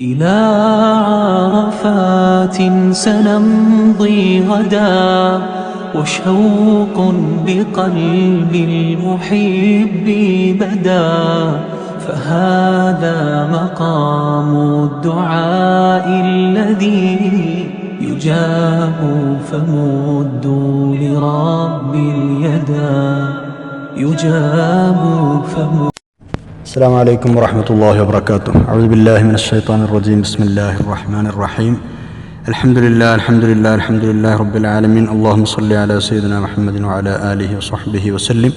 إلى عرفات سنمضي غدا وشوق بقلب المحب بدا فهذا مقام الدعاء الذي يجاب فمدوا لرب اليدا يجاب فمدوا السلام عليكم ورحمة الله وبركاته أعوذ بالله من الشيطان الرجيم بسم الله الرحمن الرحيم الحمد لله الحمد لله الحمد لله رب العالمين اللهم صل على سيدنا محمد وعلى آله وصحبه وسلم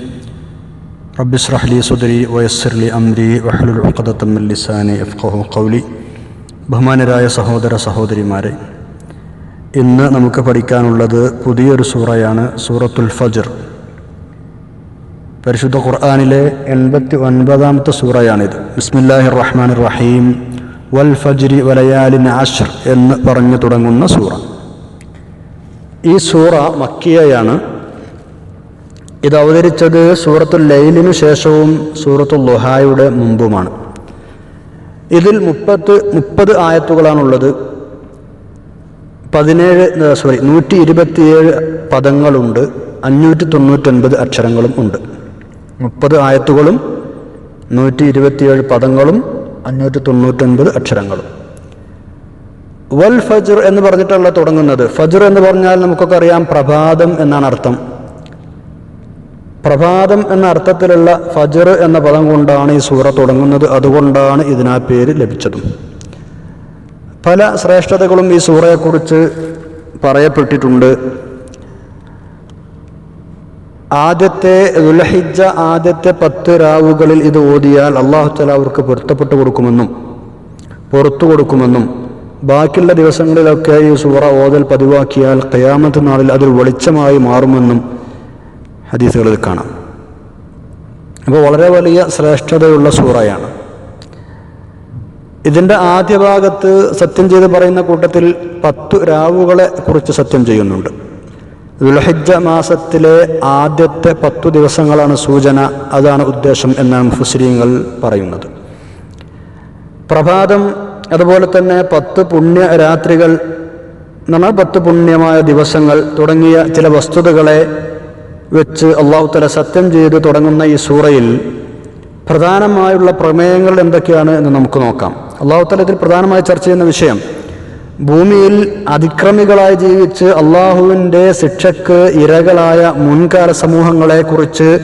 رب اشرح لي صدري ويسر لي أمري واحلل عقدة من لساني يفقه قولي ബഹുമാനരായ സഹോദര സഹോദരിമാരെ ഇന്ന് നമുക്ക് പഠിക്കാനുള്ളത് പുതിയൊരു സൂറയാണ് സൂറത്തുൽ ഫജർ പരിശുദ്ധ ഖുർആാനിലെ എൺപത്തി ഒൻപതാമത്തെ സൂറയാണിത്. ബിസ്മില്ലാഹി റഹ്മാൻ റഹീം വൽ ഫജ്രി വലയാലിൻ ആഷർ എന്ന് പറഞ്ഞു തുടങ്ങുന്ന സൂറ. ഈ സൂറ മക്കിയയാണ് ഇത് അവതരിച്ചത് സൂറത്തുൽ ലൈലിനു ശേഷവും സൂറത്തുൽ ലുഹായുടെ മുമ്പുമാണ്. ഇതിൽ മുപ്പത്ത് മുപ്പത് ആയത്തുകളാണുള്ളത്. പതിനേഴ് സോറി നൂറ്റി ഇരുപത്തിയേഴ് പദങ്ങളുണ്ട്. അഞ്ഞൂറ്റി തൊണ്ണൂറ്റൊൻപത് അക്ഷരങ്ങളും ഉണ്ട്. മുപ്പത് ആയത്തുകളും നൂറ്റി ഇരുപത്തിയേഴ് പദങ്ങളും അഞ്ഞൂറ്റി തൊണ്ണൂറ്റൊൻപത് അക്ഷരങ്ങളും. വൽ ഫജർ എന്ന് പറഞ്ഞിട്ടുള്ള തുടങ്ങുന്നത്. ഫജർ എന്ന് പറഞ്ഞാൽ നമുക്കൊക്കെ അറിയാം പ്രഭാതം എന്നാണ് അർത്ഥം. പ്രഭാതം എന്ന അർത്ഥത്തിലുള്ള ഫജർ എന്ന പദം കൊണ്ടാണ് ഈ സൂറ തുടങ്ങുന്നത്. അതുകൊണ്ടാണ് ഇതിനാ പേര് ലഭിച്ചതും. പല ശ്രേഷ്ഠതകളും ഈ സൂറയെക്കുറിച്ച് പറയപ്പെട്ടിട്ടുണ്ട്. ആദ്യത്തെ ദുൽഹിജ ആദ്യത്തെ പത്ത് രാവുകളിൽ ഇത് ഓതിയാൽ അള്ളാഹു തല അവർക്ക് പൊരുത്തപ്പെട്ടു കൊടുക്കുമെന്നും പുറത്തു കൊടുക്കുമെന്നും ബാക്കിയുള്ള ദിവസങ്ങളിലൊക്കെ ഈ സൂറ ഓതൽ പതിവാക്കിയാൽ കയാമത്ത് നാളിൽ അതൊരു വെളിച്ചമായി മാറുമെന്നും ഹദീസുകളിൽ കാണാം. അപ്പോൾ വളരെ വലിയ ശ്രേഷ്ഠതയുള്ള സൂറയാണ്. ഇതിന്റെ ആദ്യ ഭാഗത്ത് സത്യം ചെയ്ത് പറയുന്ന കൂട്ടത്തിൽ പത്തു രാവുകളെ കുറിച്ച് സത്യം ചെയ്യുന്നുണ്ട്. ദുൽഹിജ മാസത്തിലെ ആദ്യത്തെ പത്തു ദിവസങ്ങളാണ് സൂചന. അതാണ് ഉദ്ദേശം എന്നാണ് മുഫുസ്രീങ്ങൾ പറയുന്നത്. പ്രഭാതം അതുപോലെ തന്നെ പത്ത് പുണ്യ രാത്രികൾ നമ്മൾ പത്ത് പുണ്യമായ ദിവസങ്ങൾ തുടങ്ങിയ ചില വസ്തുതകളെ വെച്ച് അള്ളാഹു തല സത്യം ചെയ്ത് തുടങ്ങുന്ന ഈ സൂറയിൽ പ്രധാനമായുള്ള പ്രമേയങ്ങൾ എന്തൊക്കെയാണ് എന്ന് നമുക്ക് നോക്കാം. അള്ളാഹു തല ഇതിൽ പ്രധാനമായി ചർച്ച ചെയ്യുന്ന വിഷയം ഭൂമിയിൽ അതിക്രമികളായി ജീവിച്ച് അള്ളാഹുവിന്റെ ശിക്ഷക്ക് ഇരകളായ മുൻകാല സമൂഹങ്ങളെക്കുറിച്ച്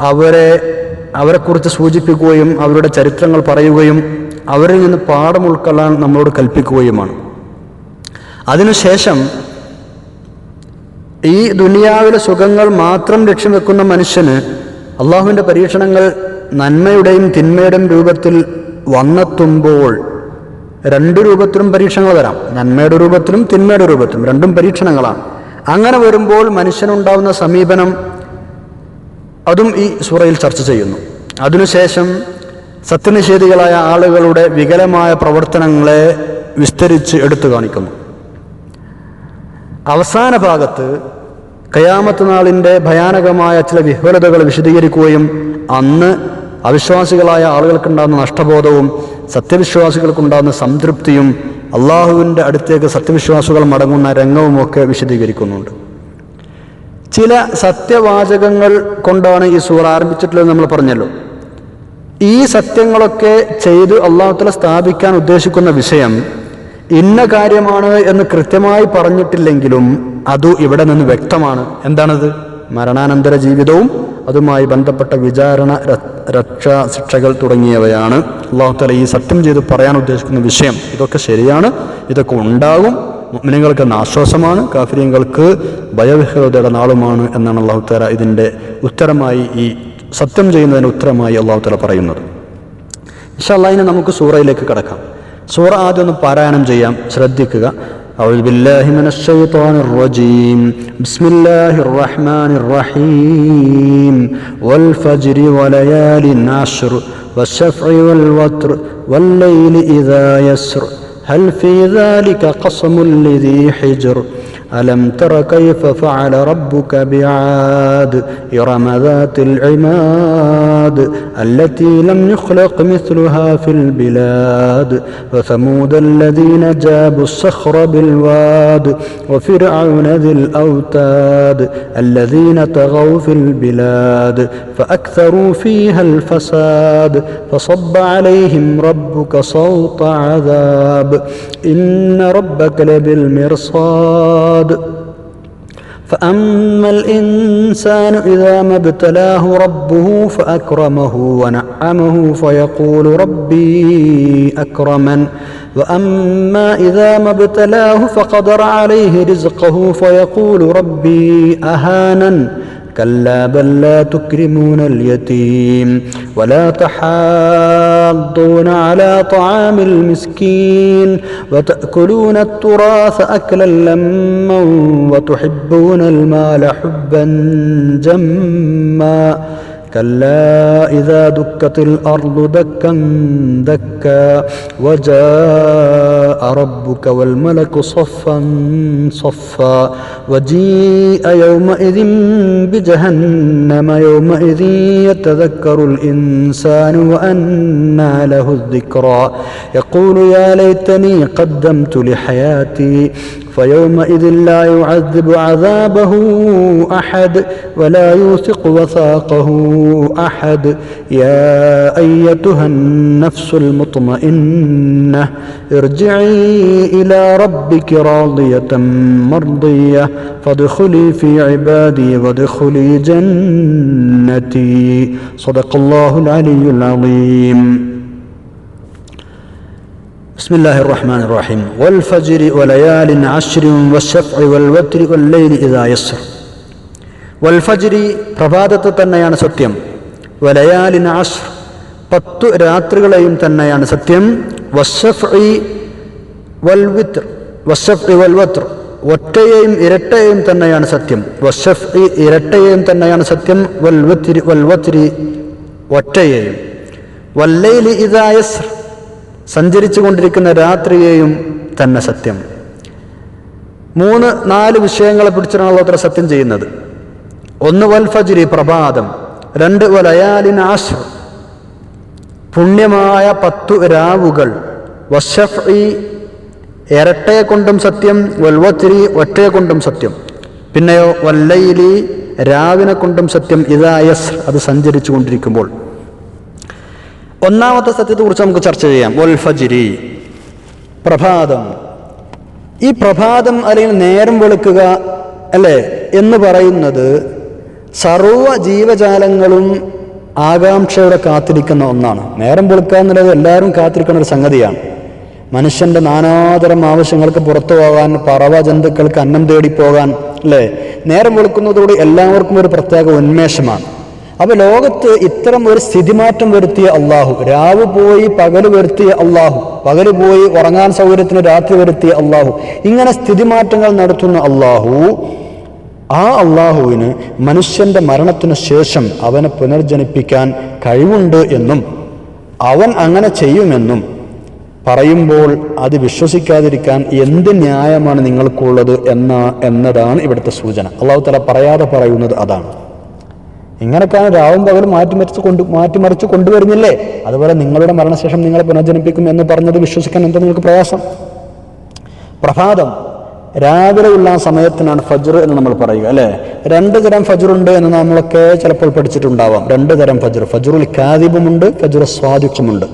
അവരെ അവരെക്കുറിച്ച് സൂചിപ്പിക്കുകയും അവരുടെ ചരിത്രങ്ങൾ പറയുകയും അവരിൽ നിന്ന് പാഠം ഉൾക്കൊള്ളാൻ നമ്മളോട് കൽപ്പിക്കുകയുമാണ്. അതിനുശേഷം ഈ ദുനിയാവിലെ സുഖങ്ങൾ മാത്രം ലക്ഷ്യം വെക്കുന്ന മനുഷ്യന് അള്ളാഹുവിന്റെ പരീക്ഷണങ്ങൾ നന്മയുടെയും തിന്മയുടെയും രൂപത്തിൽ വന്നെത്തുമ്പോൾ രണ്ട് രൂപത്തിലും പരീക്ഷണങ്ങൾ വരാം. നന്മയുടെ രൂപത്തിലും തിന്മയുടെ രൂപത്തിലും രണ്ടും പരീക്ഷണങ്ങളാണ്. അങ്ങനെ വരുമ്പോൾ മനുഷ്യനുണ്ടാവുന്ന സമീപനം അതും ഈ സൂറയിൽ ചർച്ച ചെയ്യുന്നു. അതിനുശേഷം സത്യനിഷേധികളായ ആളുകളുടെ വികലമായ പ്രവർത്തനങ്ങളെ വിസ്തരിച്ച് എടുത്തു കാണിക്കുന്നു. അവസാന ഭാഗത്ത് കയാമത്ത് നാളിന്റെ ഭയാനകമായ ചില വിഹ്വലതകൾ വിശദീകരിക്കുകയും അന്ന് അവിശ്വാസികളായ ആളുകൾക്കുണ്ടാകുന്ന നഷ്ടബോധവും സത്യവിശ്വാസികൾക്കുണ്ടാകുന്ന സംതൃപ്തിയും അള്ളാഹുവിന്റെ അടുത്തേക്ക് സത്യവിശ്വാസികൾ മടങ്ങുന്ന രംഗവുമൊക്കെ വിശദീകരിക്കുന്നുണ്ട്. ചില സത്യവാചകങ്ങൾ കൊണ്ടാണ് ഈ സൂറ ആരംഭിച്ചിട്ടുള്ളത് നമ്മൾ പറഞ്ഞല്ലോ. ഈ സത്യങ്ങളൊക്കെ ചെയ്ത് അള്ളാഹുത്തല സ്ഥാപിക്കാൻ ഉദ്ദേശിക്കുന്ന വിഷയം ഇന്ന കാര്യമാണ് എന്ന് കൃത്യമായി പറഞ്ഞിട്ടില്ലെങ്കിലും അതു ഇവിടെ നിന്ന് വ്യക്തമാണ്. എന്താണത്? മരണാനന്തര ജീവിതവും അതുമായി ബന്ധപ്പെട്ട വിചാരണ രക്ഷാ ശിക്ഷകൾ തുടങ്ങിയവയാണ്. അള്ളാഹുത്തല ഈ സത്യം ചെയ്ത് പറയാൻ ഉദ്ദേശിക്കുന്ന വിഷയം. ഇതൊക്കെ ശരിയാണ് ഇതൊക്കെ ഉണ്ടാകും. മുഅ്മിനുകൾക്ക് ആശ്വാസമാണ് കാഫര്യങ്ങൾക്ക് ഭയവിഹ്വതയുടെ നാളുമാണ് എന്നാണ് അള്ളാഹുത്തല ഇതിന്റെ ഉത്തരമായി ഈ സത്യം ചെയ്യുന്നതിന് ഉത്തരമായി അള്ളാഹുത്തല പറയുന്നത്. ഇൻഷാല്ലാഹിനെ നമുക്ക് സൂറയിലേക്ക് കിടക്കാം. സൂറ ആദ്യം ഒന്ന് പാരായണം ചെയ്യാം ശ്രദ്ധിക്കുക. أعوذ بالله من الشيطان الرجيم. بسم الله الرحمن الرحيم. والفجر وليال عشر والشفع والوتر والليل إذا يسر. هل في ذلك قسم لذي حجر؟ ألم تر كيف فعل ربك بعاد إرم ذات العماد التي لم يخلق مثلها في البلاد وثمود الذين جابوا الصخر بالواد وفرعون ذي الأوتاد الذين طغوا في البلاد فأكثروا فيها الفساد فصب عليهم ربك صوت عذاب إن ربك لبالمرصاد فأما الإنسان إذا ما ابتلاه ربه فأكرمه ونعمه فيقول ربي أكرمن. وأما إذا ما ابتلاه فقدر عليه رزقه فيقول ربي أهانن. كلا بل لا تكرمون اليتيم. ولا تحاضون على طعام المسكين وتأكلون التراث أكلا لما وتحبون المال حبا جما كلا إذا دكت الأرض دكا دكا وجاء ربك والملك صفا صفا وجيء يومئذ بجهنم يومئذ يتذكر الإنسان وأنى له الذكرى. يقول يا ليتني قدمت لحياتي فيومئذ لا يعذب عذابه أحد ولا يوثق وثاقه أحد. يا أيتها النفس المطمئنة ارجعي إلى ربك راضية مرضية فادخلي في عبادي وادخلي جنتي. صدق الله العلي العظيم. بسم الله الرحمن الرحيم والفجر وليال عشر والشفع والوتر والليل إذا يسر والفجر പ്രഭാതത്തെ തന്നെയാണ് സത്യം വലയാലിൻ അഷ്ർ പത്തു രാത്രികളെയും തന്നെയാണ് സത്യം വശഫ്ഇ വൽവിത്ർ വശഫ്ഇ വൽവത്ർ ഒറ്റയെയും ഇരട്ടയെയും തന്നെയാണ് സത്യം വശഫ്ഇ ഇരട്ടയെയും തന്നെയാണ് സത്യം വൽവത്തിരി വൽവത്തിരി ഒറ്റയെയും വല്ലൈലി ഇദാ യസ്ർ സഞ്ചരിച്ചു കൊണ്ടിരിക്കുന്ന രാത്രിയെയും തന്നെ സത്യം. മൂന്ന് നാല് വിഷയങ്ങളെ പിടിച്ചിട്ടാണല്ലോ അത്ര സത്യം ചെയ്യുന്നത്. ഒന്ന് വൽ ഫജ്രി പ്രഭാതം. രണ്ട് വലയാലിൻ ആശ്ര പുണ്യമായ പത്തു രാവുകൾ. വശഫ്ഇ ഇരട്ടയെ കൊണ്ടും സത്യം വൽവത്തിരി ഒറ്റയെ കൊണ്ടും സത്യം. പിന്നെയോ വല്ലയിലി രാവിനെ കൊണ്ടും സത്യം ഇതായസ് അത് സഞ്ചരിച്ചു കൊണ്ടിരിക്കുമ്പോൾ ഒന്നാമത്തെ സത്യത്തെക്കുറിച്ച് നമുക്ക് ചർച്ച ചെയ്യാം. വൽ ഫജിരി. പ്രഭാതം. ഈ പ്രഭാതം അല്ലെങ്കിൽ നേരം വെളുക്കുക അല്ലേ? എന്ന് പറയുന്നത് സർവ ജീവജാലങ്ങളും ആകാംക്ഷയോടെ കാത്തിരിക്കുന്ന ഒന്നാണ്. നേരം വെളുക്കുക എന്നുള്ളത് എല്ലാവരും കാത്തിരിക്കുന്ന ഒരു സംഗതിയാണ്. മനുഷ്യന്റെ നാനാതരം ആവശ്യങ്ങൾക്ക് പുറത്തു പോകാൻ പറവ ജന്തുക്കൾക്ക് അന്നം തേടി പോകാൻ അല്ലേ? നേരം വെളുക്കുന്നതോട് എല്ലാവർക്കും ഒരു പ്രത്യേക ഉന്മേഷമാണ്. അപ്പൊ ലോകത്ത് ഇത്തരം ഒരു സ്ഥിതി മാറ്റം വരുത്തിയ അള്ളാഹു രാവ് പോയി പകൽ വരുത്തിയ അള്ളാഹു പകൽ പോയി ഉറങ്ങാൻ സൗകര്യത്തിന് രാത്രി വരുത്തിയ അള്ളാഹു ഇങ്ങനെ സ്ഥിതി മാറ്റങ്ങൾ നടത്തുന്ന അള്ളാഹു ആ അള്ളാഹുവിന് മനുഷ്യന്റെ മരണത്തിനു ശേഷം അവനെ പുനർജനിപ്പിക്കാൻ കഴിവുണ്ട് എന്നും അവൻ അങ്ങനെ ചെയ്യുമെന്നും പറയുമ്പോൾ അത് വിശ്വസിക്കാതിരിക്കാൻ എന്ത് ന്യായമാണ് നിങ്ങൾക്കുള്ളത് എന്ന എന്നതാണ് ഇവിടുത്തെ സൂചന. അള്ളാഹു തല പറയാതെ പറയുന്നത് അതാണ്. ഇങ്ങനെയൊക്കെയാണ് രാവും പകലും മാറ്റിമറിച്ച് കൊണ്ട് മാറ്റിമറിച്ച് കൊണ്ടുവരുന്നില്ലേ? അതുപോലെ നിങ്ങളുടെ മരണശേഷം നിങ്ങളെ പുനർജനിപ്പിക്കും എന്ന് പറഞ്ഞത് വിശ്വസിക്കാൻ എന്താ നിങ്ങൾക്ക് പ്രയാസം? പ്രഭാതം. രാവിലെയുള്ള ആ സമയത്തിനാണ് ഫജർ എന്ന് നമ്മൾ പറയുക അല്ലേ? രണ്ട് തരം ഫജറുണ്ട് എന്ന് നമ്മളൊക്കെ ചിലപ്പോൾ പഠിച്ചിട്ടുണ്ടാവാം. രണ്ട് തരം ഫജർ. ഫജ്റുൽ കാദിബുമുണ്ട് ഫജുറ സ്വാദിഖുമുണ്ട്.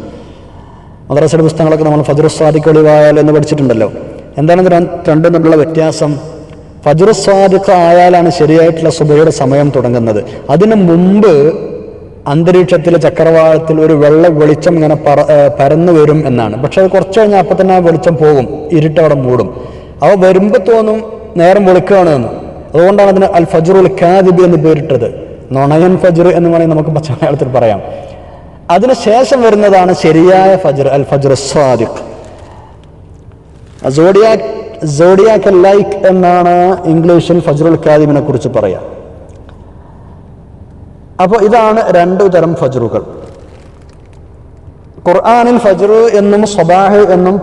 മദ്രസയുടെ പുസ്തകങ്ങളൊക്കെ നമ്മൾ ഫജുർ സ്വാദിഖ് എന്ന് പഠിച്ചിട്ടുണ്ടല്ലോ. എന്താണ് രണ്ടും തമ്മിലുള്ള വ്യത്യാസം? ഫജ്ർ സ്വാദിഖ് ആയാലാണ് ശരിയായിട്ടുള്ള സുബയുടെ സമയം തുടങ്ങുന്നത്. അതിനു മുമ്പ് അന്തരീക്ഷത്തിലെ ചക്രവാളത്തിൽ ഒരു വെള്ള വെളിച്ചം ഇങ്ങനെ പറ പരന്നു വരും എന്നാണ്. പക്ഷെ അത് കുറച്ച് കഴിഞ്ഞാൽ അപ്പം തന്നെ ആ വെളിച്ചം പോകും ഇരുട്ടവിടെ മൂടും. അവ വരുമ്പോൾ തോന്നും നേരം വെളുക്കുകയാണ് എന്ന്. അതുകൊണ്ടാണ് അതിന് അൽ ഫജ്റുൽ കാദിബി എന്ന് പേരിട്ടത്. നൊണയൻ ഫജ്ർ എന്ന് വേണമെങ്കിൽ നമുക്ക് പച്ചമലയാളത്തിൽ പറയാം. അതിനുശേഷം വരുന്നതാണ് ശരിയായ ഫജ്ർ അൽ ഫജ്ർ സ്വാദിഖ് സോഡിയാക് സോഡിയാക്ക് ലൈക്ക് എന്നാണ് ഇംഗ്ലീഷിൽ ഫജ്റുൽ കാദിമിനെ കുറിച്ച് പറയാം. അപ്പോൾ ഇതാണ് രണ്ടു തരം ഫജ്റുകൾ. ഖുർആാനിൽ ഫജ്ർ എന്നും സ്വബാഹ് എന്നും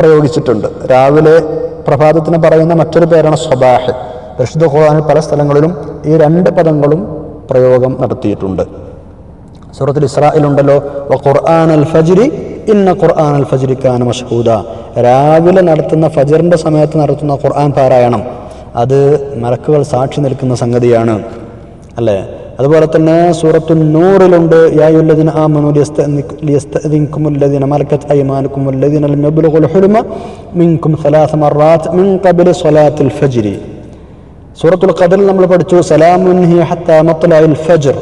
പ്രയോഗിച്ചിട്ടുണ്ട്. രാവിലെ പ്രഭാതത്തിന് പറയുന്ന മറ്റൊരു പേരാണ് സ്വബാഹ്. പരിശുദ്ധ ഖുർആനിൽ പല സ്ഥലങ്ങളിലും ഈ രണ്ട് പദങ്ങളും പ്രയോഗം നടത്തിയിട്ടുണ്ട്. സൂറത്തുൽ ഇസ്രായേലുണ്ടല്ലോ ഖുർആൻ അൽ ഫജ്രി ഇന്ന ഖുർആൻ അൽ ഫജ്രി മഷഹൂദ. രാവിലെ നടത്തുന്ന ഫജറിന്റെ സമയത്ത് നടത്തുന്ന ഖുർആൻ പാരായണം അത് മലക്കുകൾ സാക്ഷി നിൽക്കുന്ന സംഗതിയാണ് അല്ലേ? അതുപോലെ തന്നെ സൂറത്തു നൂറിലുണ്ട് സ്വലാത്തുൽ സൂറത്തുൽ ഖദറിൽ നമ്മൾ പഠിച്ചു സലാമുൻ ഹിയ ഹത്താ ഫജ്ർ.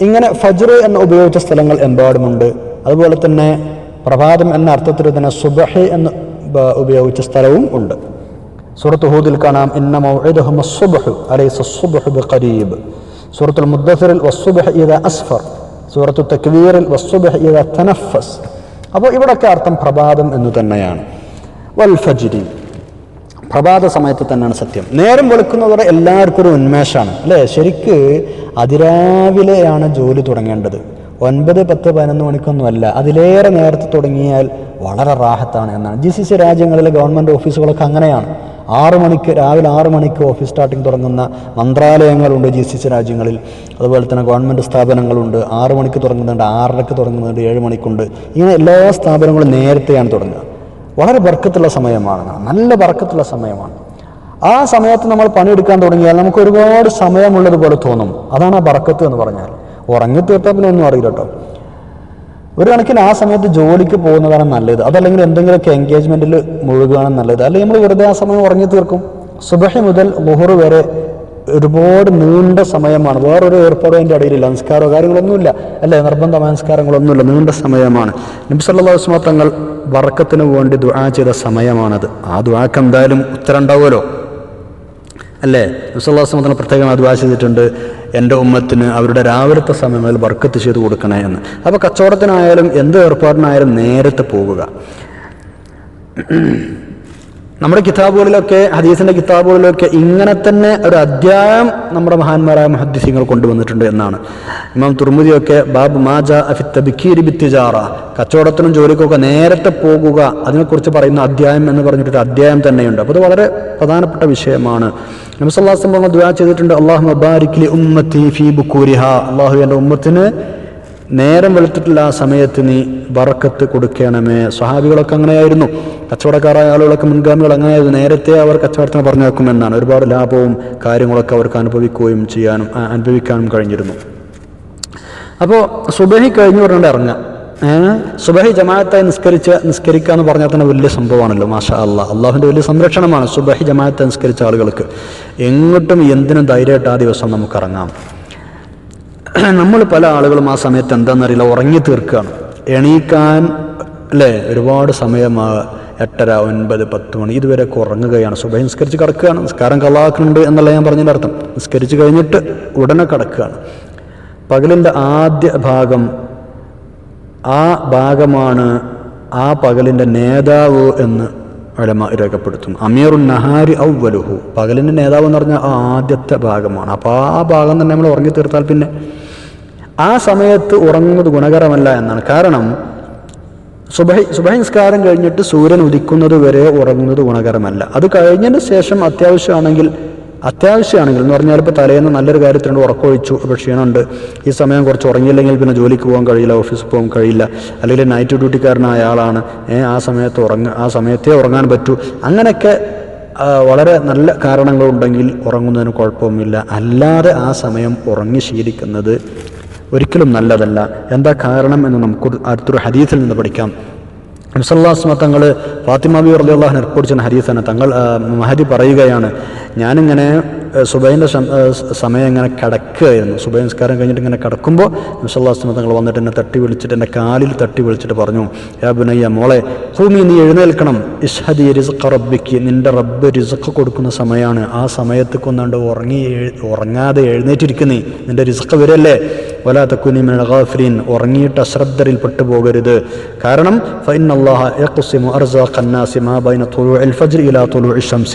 ഇങ്ങനെ ഫജ്ർ എന്ന് ഉപയോഗിച്ച സ്ഥലങ്ങൾ എമ്പാടുമുണ്ട്. അതുപോലെ തന്നെ പ്രഭാതം എന്ന അർത്ഥത്തിൽ തന്നെ സുബഹ എന്ന് ഉപയോഗിച്ച സ്ഥലവും ഉണ്ട്. സൂറത്ത് ഹൂദിൽ കാണാം ഇന്ന മൗഇദഹും അസ്സുബ്ഹു അലൈസ അസ്സുബ്ഹു സൂറത്തുൽ മുദ്ദസിറിൽ അസ്ഫർ. സൂറത്തു തക്വീറിൽ വസ്സുബ്ഹ് ഇദ തനഫസ് അപ്പോൾ ഇവിടൊക്കെ അർത്ഥം പ്രഭാതം എന്ന് തന്നെയാണ്. വൽ ഫജ്രി. പ്രഭാത സമയത്ത് തന്നെയാണ് സത്യം. നേരം വെളുക്കുന്നതോടെ എല്ലാവർക്കും ഒരു ഉന്മേഷമാണ്. അല്ലേ? ശരിക്ക് അതിരാവിലെയാണ് ജോലി തുടങ്ങേണ്ടത്. ഒൻപത് പത്ത് പതിനൊന്ന് മണിക്കൊന്നുമല്ല അതിലേറെ നേരത്തെ തുടങ്ങിയാൽ വളരെ റാഹത്താണ് എന്നാണ്. ജി സി സി രാജ്യങ്ങളിലെ ഗവൺമെന്റ് ഓഫീസുകളൊക്കെ അങ്ങനെയാണ്. ആറ് മണിക്ക് രാവിലെ ആറ് മണിക്ക് ഓഫീസ് സ്റ്റാർട്ടിങ് തുടങ്ങുന്ന മന്ത്രാലയങ്ങളുണ്ട് ജി സി സി രാജ്യങ്ങളിൽ. അതുപോലെ തന്നെ ഗവൺമെന്റ് സ്ഥാപനങ്ങളുണ്ട്. ആറ് മണിക്ക് തുടങ്ങുന്നുണ്ട് ആറരക്ക് തുടങ്ങുന്നുണ്ട് ഏഴ് മണിക്കുണ്ട്. ഇങ്ങനെ എല്ലാ സ്ഥാപനങ്ങളും നേരത്തെയാണ് തുടങ്ങുക. വളരെ ബർക്കത്തുള്ള സമയമാണ്. നല്ല ബർക്കത്തുള്ള സമയമാണ്. ആ സമയത്ത് നമ്മൾ പണിയെടുക്കാൻ തുടങ്ങിയാൽ നമുക്ക് ഒരുപാട് സമയമുള്ളതുപോലെ തോന്നും. അതാണ് ആ ബർക്കത്ത് എന്ന് പറഞ്ഞാൽ. ഉറങ്ങി തീർത്താൽ പിന്നെ ഒന്നും അറിയില്ല കേട്ടോ ഒരു കണക്കിന് ആ സമയത്ത് ജോലിക്ക് പോകുന്നതാണ് നല്ലത്. അതല്ലെങ്കിൽ എന്തെങ്കിലുമൊക്കെ എൻഗേജ്മെന്റിൽ മുഴുകുകയാണ് നല്ലത്. അല്ലെങ്കിൽ നമ്മൾ വെറുതെ ആ സമയം ഉറങ്ങി തീർക്കും സുബഹി മുതൽ മുഹർ വരെ ഒരുപാട് നീണ്ട സമയമാണ്. വേറൊരു ഏർപ്പാടും അതിന്റെ ഇടയിലില്ല സംസ്കാരമോ കാര്യങ്ങളൊന്നുമില്ല. അല്ലേ? നിർബന്ധമായ നമസ്കാരങ്ങളൊന്നുമില്ല നീണ്ട സമയമാണ്. നബിസല്ലാസ്മ തങ്ങൾ വർക്കത്തിന് വേണ്ടി ദുആ ചെയ്ത സമയമാണത്. ആ ദുആക്ക് എന്തായാലും ഉത്തരം ഉണ്ടാവുമല്ലോ. അല്ലേ? തങ്ങൾ പ്രത്യേകം ദുആ ചെയ്തിട്ടുണ്ട്. എന്റെ ഉമ്മത്തിന് അവരുടെ രാവിലത്തെ സമയങ്ങളിൽ വർക്കത്ത് ചെയ്ത് കൊടുക്കണേ എന്ന്. അപ്പോൾ കച്ചവടത്തിനായാലും എന്ത് ഏർപ്പാടിനായാലും നേരത്തെ പോകുക നമ്മുടെ കിതാബുകളിലൊക്കെ ഹദീസിന്റെ കിതാബുകളിലൊക്കെ ഇങ്ങനെ തന്നെ ഒരു അധ്യായം നമ്മുടെ മഹാന്മാരായ മഹദ്ദിസിങ്ങൾ കൊണ്ടുവന്നിട്ടുണ്ട് എന്നാണ്. ഇമാം തുർമുദിയൊക്കെ ബാബ് മാജ അഫിത്തബിക്കീരി ബിത്തിജാറ കച്ചവടത്തിനും ജോലിക്കൊക്കെ നേരത്തെ പോകുക അതിനെക്കുറിച്ച് പറയുന്ന അധ്യായം എന്ന് പറഞ്ഞിട്ടൊരു അധ്യായം തന്നെയുണ്ട്. അപ്പോൾ അത് വളരെ പ്രധാനപ്പെട്ട വിഷയമാണ്. നബിസല്ലാസ്ലം ദുവാ ചെയ്തിട്ടുണ്ട് അള്ളാഹു മബാരിക്ലി ഉമ്മത്തി ഫീ ബുക്കൂരിഹ അള്ളാഹു എന്റെ ഉമ്മത്തിന് നേരം വെളുത്തിട്ടില്ല ആ സമയത്ത് നീ വറക്കത്ത് കൊടുക്കണമേ. സ്വഹാബികളൊക്കെ അങ്ങനെയായിരുന്നു. കച്ചവടക്കാരായ ആളുകളൊക്കെ മുൻഗാമികൾ അങ്ങനെയായിരുന്നു. നേരത്തെ അവർ കച്ചവടത്തിന് പറഞ്ഞേക്കുമെന്നാണ് ഒരുപാട് ലാഭവും കാര്യങ്ങളൊക്കെ അവർക്ക് അനുഭവിക്കുകയും ചെയ്യാനും അനുഭവിക്കാനും കഴിഞ്ഞിരുന്നു. അപ്പോൾ സുബഹി കഴിഞ്ഞു പറഞ്ഞുകൊണ്ട് ഇറങ്ങുക. സുബഹി ജമാഅത്തായി നിസ്കരിച്ച് നിസ്കരിക്കുക എന്ന് പറഞ്ഞാൽ തന്നെ വലിയ സംഭവമാണല്ലോ മാഷാ അല്ല അള്ളാഹുവിന്റെ വലിയ സംരക്ഷണമാണ് സുബഹി ജമാഅത്തെ നിസ്കരിച്ച ആളുകൾക്ക്. എങ്ങോട്ടും എന്തിനും ധൈര്യമായിട്ട് ആ ദിവസം നമുക്ക് ഇറങ്ങാം. നമ്മൾ പല ആളുകളും ആ സമയത്ത് എന്താണെന്നറിയില്ല ഉറങ്ങി തീർക്കുകയാണ്. എണീക്കാൻ അല്ലേ? ഒരുപാട് സമയമാ എട്ടര ഒൻപത് പത്ത് മണി ഇതുവരെയൊക്കെ ഉറങ്ങുകയാണ്. സുബഹി നിസ്കരിച്ച് കിടക്കുകയാണ്. നിസ്കാരം കളാക്കുന്നുണ്ട് എന്നല്ല ഞാൻ പറഞ്ഞതിന്റെ അർത്ഥം. നിസ്കരിച്ച് കഴിഞ്ഞിട്ട് ഉടനെ കിടക്കുകയാണ്. പകലിന്റെ ആദ്യ ഭാഗം ആ ഭാഗമാണ് ആ പകലിന്റെ നേതാവ് എന്ന് അലമ രേഖപ്പെടുത്തും അമീറുൻ നഹാരി ഔവലുഹു പകലിന്റെ നേതാവ് എന്ന് പറഞ്ഞാൽ ആ ആദ്യത്തെ ഭാഗമാണ്. അപ്പോൾ ആ ഭാഗം തന്നെ നമ്മൾ ഉറങ്ങി തീർത്താൽ പിന്നെ ആ സമയത്ത് ഉറങ്ങുന്നത് ഗുണകരമല്ല എന്നാണ്. കാരണം സുബഹി സുബഹിംസ്കാരം കഴിഞ്ഞിട്ട് സൂര്യൻ ഉദിക്കുന്നത് വരെ ഉറങ്ങുന്നത് ഗുണകരമല്ല. അത് കഴിഞ്ഞതിന് ശേഷം അത്യാവശ്യമാണെങ്കിൽ അത്യാവശ്യമാണെങ്കിൽ എന്ന് പറഞ്ഞാൽ ഇപ്പോൾ തലേന്ന് നല്ലൊരു കാര്യത്തിനുണ്ട് ഉറക്കമൊഴിച്ചു ക്ഷീണമുണ്ട്. ഈ സമയം കുറച്ച് ഉറങ്ങിയില്ലെങ്കിൽ പിന്നെ ജോലിക്ക് പോകാൻ കഴിയില്ല ഓഫീസിൽ പോകാൻ കഴിയില്ല അല്ലെങ്കിൽ നൈറ്റ് ഡ്യൂട്ടിക്കാരനായ ആളാണ്. ആ സമയത്ത് ഉറങ്ങ ആ സമയത്തേ ഉറങ്ങാൻ പറ്റൂ. അങ്ങനെയൊക്കെ വളരെ നല്ല കാരണങ്ങളുണ്ടെങ്കിൽ ഉറങ്ങുന്നതിന് കുഴപ്പമില്ല അല്ലാതെ ആ സമയം ഉറങ്ങി ശീലിക്കുന്നത് ഒരിക്കലും നല്ലതല്ല. എന്താ കാരണം എന്ന് നമുക്ക് അടുത്തൊരു ഹദീസിൽ നിന്ന് പഠിക്കാം. മുസല്ലാസ്മ തങ്ങൾ ഫാത്തിമ ബി റലിയുള്ള റിപ്പോർട്ട് ചെയ്യുന്ന ഹരീസാണ് തങ്ങൾ മഹദി പറയുകയാണ് ഞാനിങ്ങനെ സുബൈന്റെ സമയം ഇങ്ങനെ കിടക്കുകയായിരുന്നു. സുബൈ നിസ്കാരം കഴിഞ്ഞിട്ട് ഇങ്ങനെ കിടക്കുമ്പോൾ മുസല്ലാസ്മ തങ്ങൾ വന്നിട്ട് എന്നെ തട്ടി വിളിച്ചിട്ട് എന്റെ കാലിൽ തട്ടി വിളിച്ചിട്ട് പറഞ്ഞു യാ ബുനയ്യ മോളെ ഭൂമി നീ എഴുന്നേൽക്കണം. ഇഷ്ഹദി റിസ്ഖ റബ്ബിക്ക് നിന്റെ റബ്ബ് റിസ്ഖ് കൊടുക്കുന്ന സമയമാണ് ആ സമയത്ത് കൊന്നാണ്ട് ഉറങ്ങി ഉറങ്ങാതെ എഴുന്നേറ്റിരിക്കുന്നേ. നിന്റെ റിസ്ഖ് വരല്ലേ? വലാ മിനൽ ഉറങ്ങിയിട്ട് അശ്രദ്ധരിൽ പെട്ടുപോകരുത്. കാരണം അർസാഖൻ നാസി മാ ബൈന തുലൂഇൽ ഫജ്ർ ഇലാ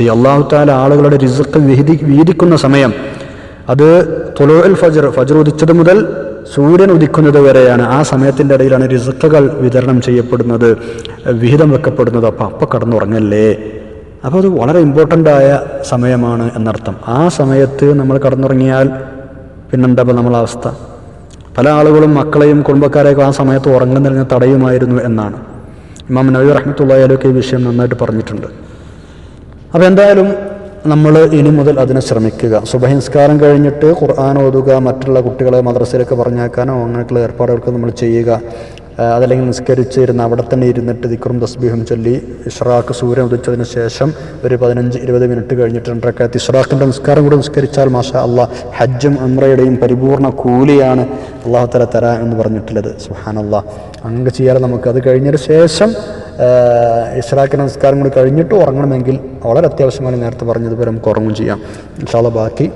അല്ലാഹു തആല ആളുകളുടെ റിസ്ക് വിഹിതി വീതിക്കുന്ന സമയം. അത് തുലൂഇൽ ഫജ്ർ ഫജ്ർ ഉദിച്ചത് മുതൽ സൂര്യൻ ഉദിക്കുന്നത് വരെയാണ്. ആ സമയത്തിന്റെ ഇടയിലാണ് റിസ്ഖുകൾ വിതരണം ചെയ്യപ്പെടുന്നത് വിഹിതം വെക്കപ്പെടുന്നത്. അപ്പം അപ്പം കടന്നുറങ്ങല്ലേ? അപ്പോൾ അത് വളരെ ഇമ്പോർട്ടന്റ് ആയ സമയമാണ് എന്നർത്ഥം. ആ സമയത്ത് നമ്മൾ കടന്നുറങ്ങിയാൽ പിന്നെന്താ നമ്മളവസ്ഥ പല ആളുകളും മക്കളെയും കുടുംബക്കാരെയൊക്കെ ആ സമയത്ത് ഉറങ്ങുന്നതിന് തടയുമായിരുന്നു എന്നാണ്. ഇമാം നബി റഹ്മത്തുള്ളയാലൊക്കെ ഈ വിഷയം നന്നായിട്ട് പറഞ്ഞിട്ടുണ്ട്. അപ്പോൾ എന്തായാലും നമ്മൾ ഇനി മുതൽ അതിനെ ശ്രമിക്കുക. സുബഹിംസ്കാരം കഴിഞ്ഞിട്ട് ഖുർആൻ ഓതുക മറ്റുള്ള കുട്ടികളെ മദ്രസയിലൊക്കെ പറഞ്ഞേക്കാനോ അങ്ങനെയൊക്കെയുള്ള ഏർപ്പാടുകൾക്ക് നമ്മൾ ചെയ്യുക. അതല്ലെങ്കിൽ നിസ്കരിച്ചിരുന്ന് അവിടെ തന്നെ ഇരുന്നിട്ട് ദിക്റും തസ്ബീഹും ചൊല്ലി ഇഷ്റാഖ് സൂര്യൻ ഉദിച്ചതിന് ശേഷം ഒരു പതിനഞ്ച് ഇരുപത് മിനിറ്റ് കഴിഞ്ഞിട്ട് രണ്ടരക്കാലത്ത് ഇഷ്റാഖിന്റെ നിസ്കാരം കൂടെ നിസ്കരിച്ചാൽ മാഷാ അള്ളാഹ് ഹജ്ജും അമ്രയുടെയും പരിപൂർണ കൂലിയാണ് അള്ളാഹു തല തരാ എന്ന് പറഞ്ഞിട്ടുള്ളത്. അള്ളാഹ് അങ്ങനെ ചെയ്യാതെ നമുക്ക് അത് കഴിഞ്ഞതിന് ശേഷം ഇഷ്റാഖിന്റെ നിസ്കാരം കൂടി കഴിഞ്ഞിട്ട് ഉറങ്ങണമെങ്കിൽ വളരെ അത്യാവശ്യമായി നേരത്തെ പറഞ്ഞതുപോലെ നമുക്ക് ഉറങ്ങും ചെയ്യാം. ഇൻഷാല്ല ബാക്കി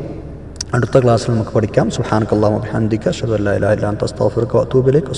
അടുത്ത ക്ലാസ്സിൽ നമുക്ക് പഠിക്കാം സുഹാനക്കല്ലാഹു ബിഹംദിക അഷ്ഹദു അല്ലാ ഇലാഹ ഇല്ലാ അൻത അസ്തഗ്ഫിറുക വഅതൂബു ഇലൈക്